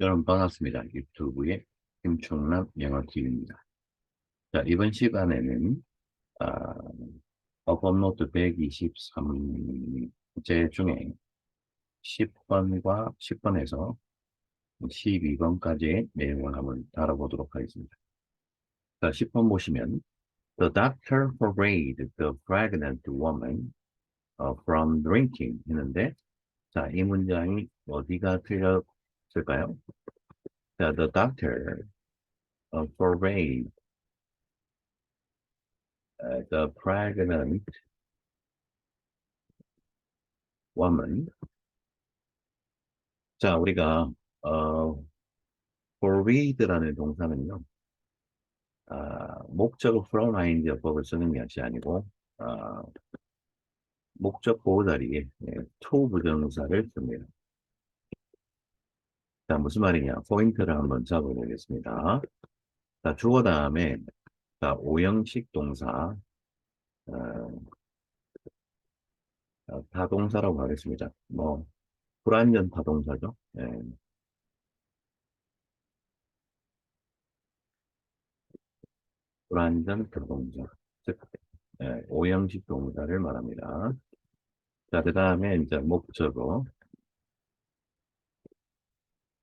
여러분 반갑습니다. 유튜브의 김충남 영어TV입니다. 자, 이번 시간에는 아, 업업노트 123제 중에 10번과 10번에서 12번까지의 내용을 한번 다뤄보도록 하겠습니다. 자, 10번 보시면 The doctor forbade the pregnant woman uh, from drinking 했는데 자, 이 문장이 어디가 틀렸 을까요? 자, the doctor uh, forbade uh, the pregnant woman. 자, 우리가 어, forbide라는 동사는요, 아, 목적 from ing 어법을 쓰는 것이 아니고 아, 목적 보호 자리에 예, to 부정사를 씁니다. 자, 무슨 말이냐? 포인트를 한번 잡아보겠습니다. 자, 주어 다음에 자, 오형식 동사 어, 어, 타동사라고 하겠습니다. 뭐 불완전 타동사죠. 예. 불완전 타동사, 즉 예, 오형식 동사를 말합니다. 자, 그 다음에 이제 목적어,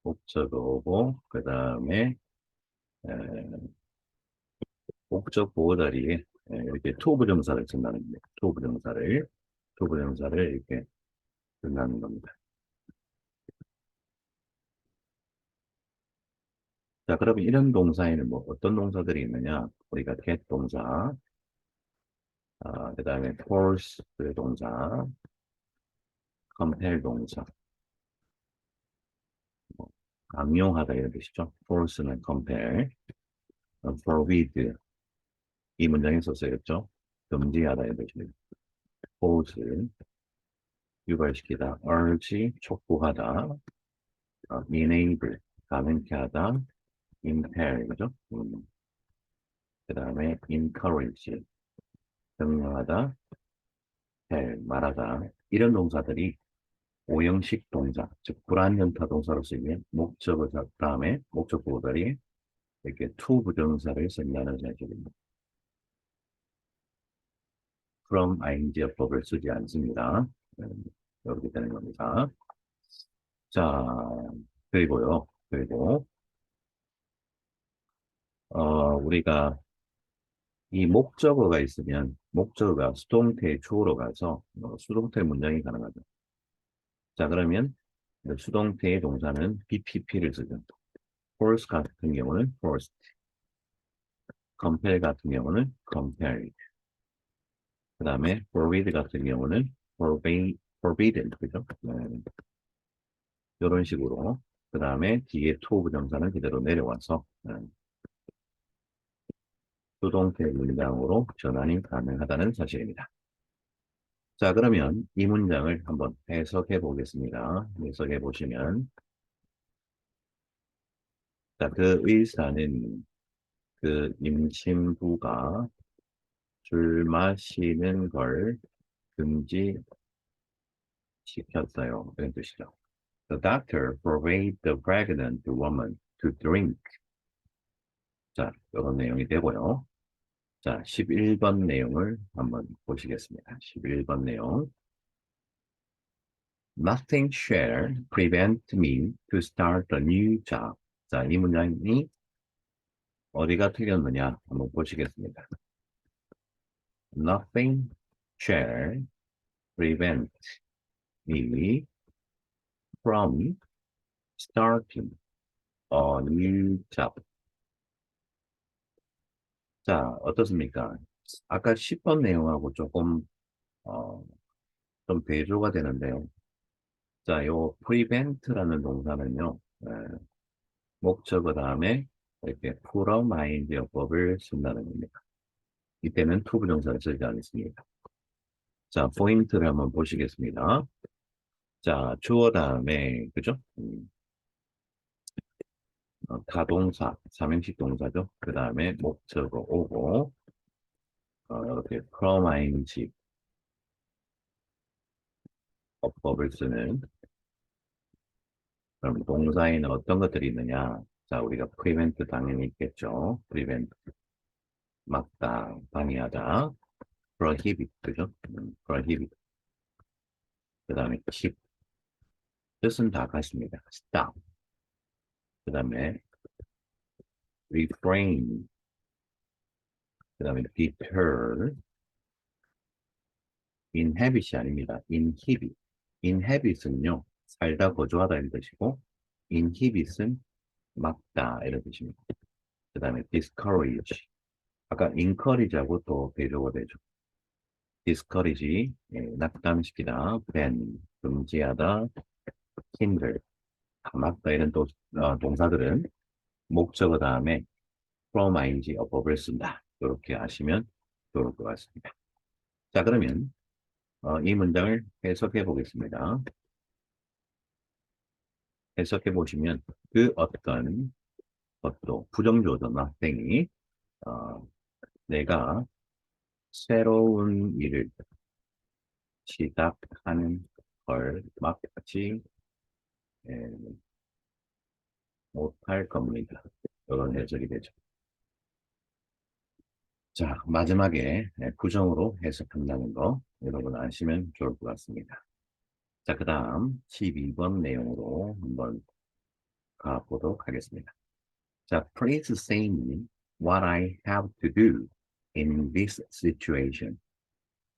목적어고 그 다음에 목적 보호 자리에 예, 이렇게 투부정사를 쓴다는 겁니다. 투부정사를 투부정사를 이렇게 쓴다는 겁니다. 자, 그러면 이런 동사에는 뭐 어떤 동사들이 있느냐? 우리가 get 동사, 아, 그 다음에 force 동사, compel 동사, 뭐, 강요하다 이런 뜻이죠. force는 compel, 어, forbid 이 문장에서 쓰였죠. 금지하다 이런 뜻입니다. force 유발시키다, urge 촉구하다, 어, enable 가능케 하다, 그죠? 음. 그 다음에 encourage 명령하다, 헬 말하다 이런 동사들이 오형식 동사, 즉 불완전타 동사로 쓰이면 목적어 다음에 목적 보호자리 이렇게 to 부정사를 쓴다는 사실입니다. from ing 어법을 쓰지 않습니다. 음, 이렇게 되는 겁니다. 자, 그리고요, 그리고 어, 우리가 이 목적어가 있으면 목적어가 수동태 주어로 가서 어, 수동태 문장이 가능하죠. 자, 그러면 수동태의 동사는 BPP를 쓰죠. force 같은 경우는 forced, compel 같은 경우는 compelled, 그 다음에 forbid 같은 경우는 forbidden, 그죠? 네. 이런 식으로 그 다음에 뒤에 to 부정사는 그대로 내려와서 네. 수동태 문장으로 전환이 가능하다는 사실입니다. 자, 그러면 이 문장을 한번 해석해 보겠습니다. 해석해 보시면, 자, 그 의사는 그 임신부가 술 마시는 걸 금지시켰어요. 그런 뜻이죠. The doctor forbade the pregnant woman to drink. 자, 이런 내용이 되고요. 자, 11번 내용을 한번 보시겠습니다. 11번 내용. Nothing shall prevent me to start a new job. 자, 이 문장이 어디가 틀렸느냐 한번 보시겠습니다. Nothing shall prevent me from starting a new job. 자, 어떻습니까? 아까 10번 내용하고 조금, 어, 좀 대조가 되는데요. 자, 요 prevent라는 동사는요, 에, 목적어 다음에 이렇게 from ing 어법을 쓴다는 겁니다. 이때는 to 부정사를 쓰지 않습니다. 자, 포인트를 한번 보시겠습니다. 자, 주어 다음에, 그죠? 음. 어, 타동사, 삼형식 동사죠. 그 다음에 목적어 오고, 어, 이렇게 from ing 어법을 쓰는 그럼 동사에는 어떤 것들이 있느냐? 자, 우리가 prevent 당연히 있겠죠. prevent. 막다, 방해하다. prohibit, 그죠? 음, prohibit. 그 다음에 keep. 뜻은 다 같습니다. stop. 그 다음에 refrain. 그 다음에 deter. inhabit이 아닙니다. inhibit. inhabit은요, 살다 거주하다 이런 뜻이고, inhibit은 막다 이런 뜻입니다. 그 다음에 discourage. 아까 encourage하고 또 대조가 되죠. discourage, 예, 낙담시키다, ban, 금지하다, hinder, 막다 이런 또 어, 동사들은 목적어 다음에 from ing 어법을 쓴다. 이렇게 아시면 좋을 것 같습니다. 자, 그러면 어, 이 문장을 해석해 보겠습니다. 해석해 보시면 그 어떤 것도 부정조던 학생이 어, 내가 새로운 일을 시작하는 걸 막지 예, 못할 겁니다. 이런 해석이 되죠. 자, 마지막에 예, 부정으로 해석한다는 거 여러분 아시면 좋을 것 같습니다. 자, 그 다음 12번 내용으로 한번 가보도록 하겠습니다. 자, please say me what I have to do in this situation.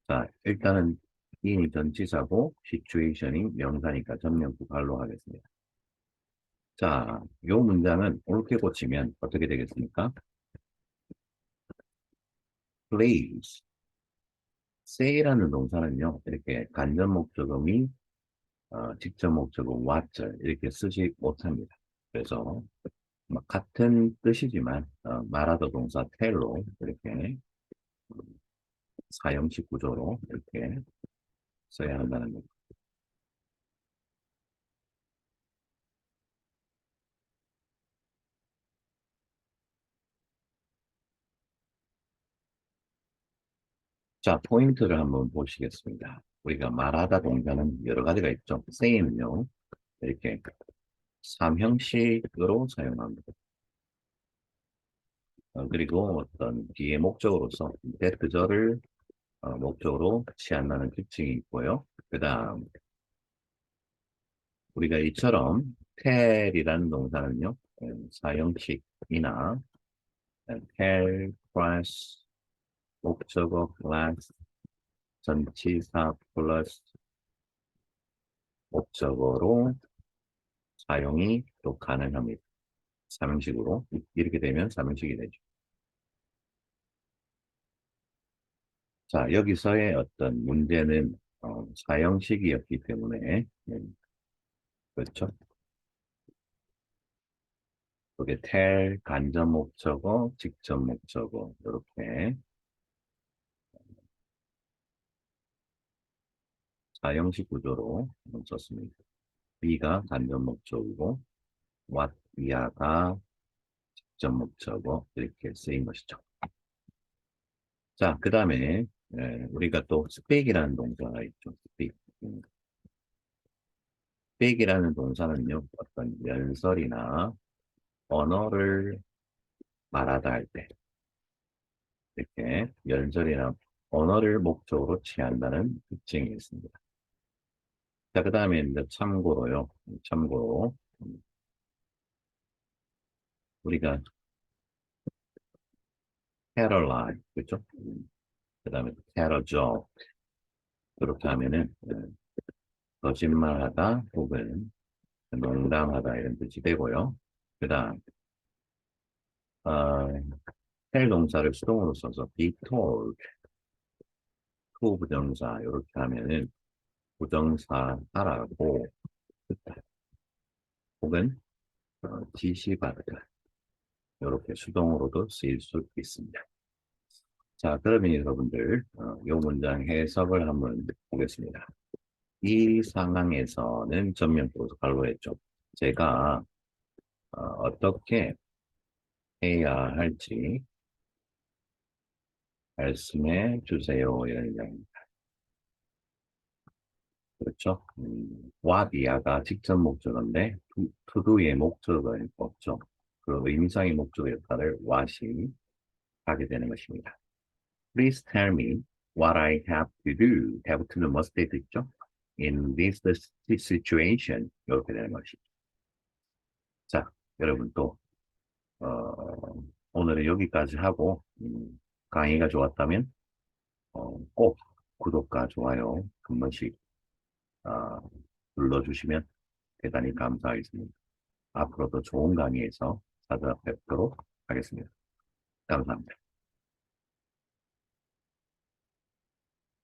자, 일단은 이 전치사고 situation이 명사니까 전명구 발로 하겠습니다. 자, 요 문장은 옳게 고치면 어떻게 되겠습니까? please. say라는 동사는요, 이렇게 간접 목적음이 어, 직접 목적음 what절 이렇게 쓰지 못합니다. 그래서 뭐 같은 뜻이지만 어, 말하다 동사 tell로 이렇게 음, 사형식 구조로 이렇게 써야 한다는 겁니다. 자, 포인트를 한번 보시겠습니다. 우리가 말하다 동사는 여러 가지가 있죠. say는요, 이렇게 삼형식으로 사용합니다. 어, 그리고 어떤 뒤에 목적으로서 대트절을 어, 목적으로 취한다는 특징이 있고요. 그 다음 우리가 이처럼 tell이라는 동사는요. 음, 사형식이나 tell, press, 목적어 class, 전치사 플러스 목적어로 사용이 또 가능합니다. 삼형식으로 이렇게 되면 삼형식이 되죠. 자 여기서의 어떤 문제는 어, 사형식이었기 때문에 음, 그렇죠. 그게 tell, 간접 목적어, 직접 목적어 이렇게 사형식 구조로 썼습니다. B가 간접 목적이고 what, 위아가 직접 목적어 이렇게 쓰인 것이죠. 자, 그 다음에 우리가 또 speak이라는 동사가 있죠. speak. 음. speak이라는 동사는요, 어떤 연설이나 언어를 말하다 할 때, 이렇게 연설이나 언어를 목적으로 취한다는 특징이 있습니다. 자, 그 다음에 이제 참고로요, 참고로, 우리가 lie, 그죠? 그 다음에 joke. 그렇게 하면은, 거짓말하다 혹은 농담하다 이런 뜻이 되고요. 그 다음, 어, 텔 동사를 수동으로 써서 be told, to 부정사 이렇게 하면은 부정사 하라고 혹은 어, 지시받다 이렇게 수동으로도 쓰일 수 있습니다. 자, 그러면 여러분들 어, 이 문장 해석을 한번 보겠습니다. 이 상황에서는 전면부로 갈로했죠. 제가 어, 떻게 해야 할지 말씀해 주세요. 이런 이야기입니다. 그렇죠? 음, 와비아가 직접 to do의 목적어가 없죠. 그 의미상의 목적어 역할을 what이 하게 되는 것입니다. Please tell me what I have to do. have to는 must 돼 있죠? In this situation 이렇게 되는 것이죠. 자, 여러분 또 어, 오늘은 여기까지 하고 음, 강의가 좋았다면 어, 꼭 구독과 좋아요 한 번씩 어, 눌러주시면 대단히 감사하겠습니다. 앞으로도 좋은 강의에서 찾아뵙도록 하겠습니다. 감사합니다.